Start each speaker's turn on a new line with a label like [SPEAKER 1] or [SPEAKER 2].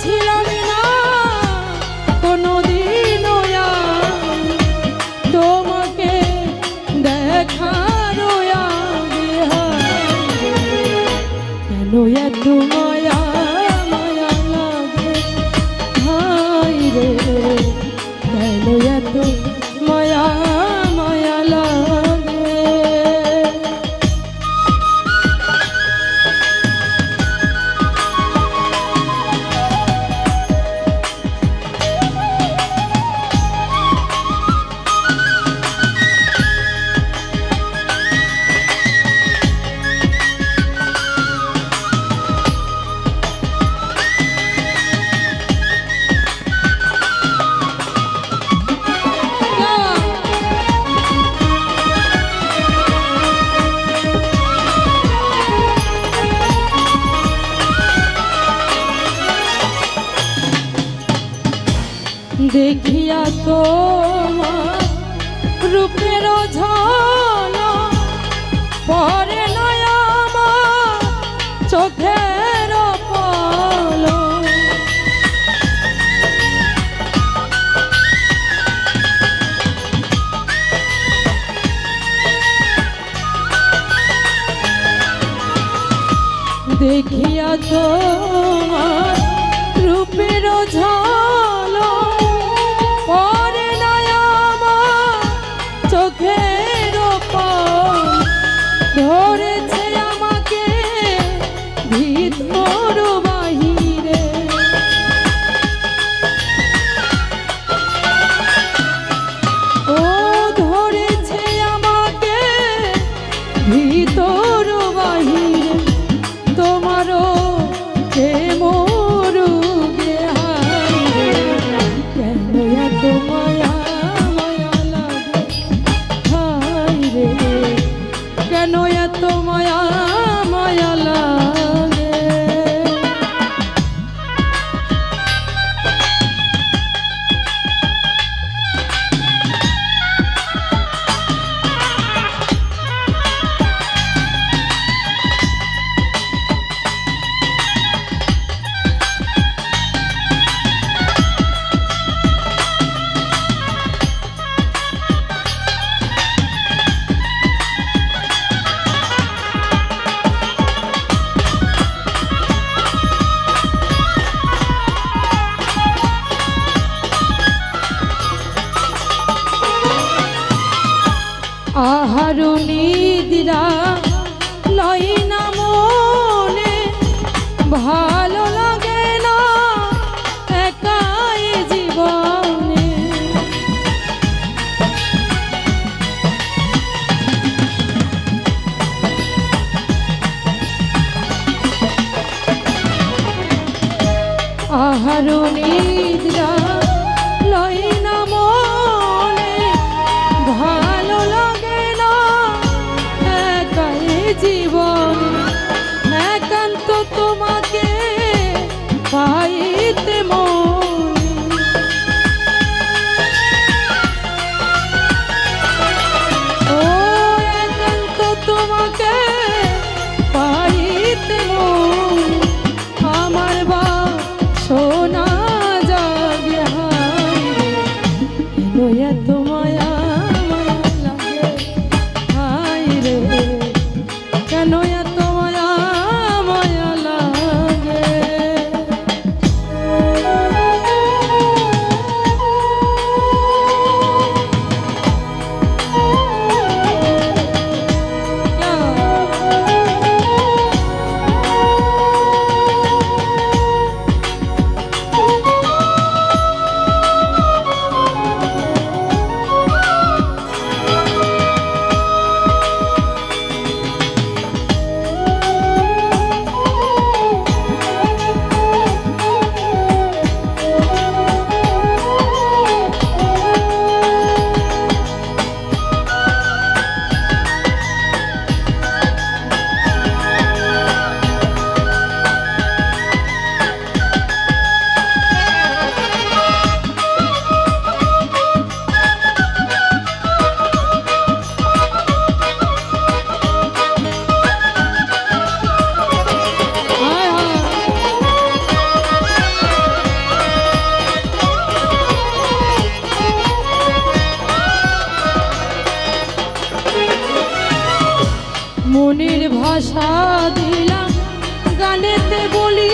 [SPEAKER 1] 起来 দেখিয়া তো রূপের ঝন পরে নয় চোখে। করুণী No, yeah, don't. মনের ভাষা দিলাম গানেতে বলি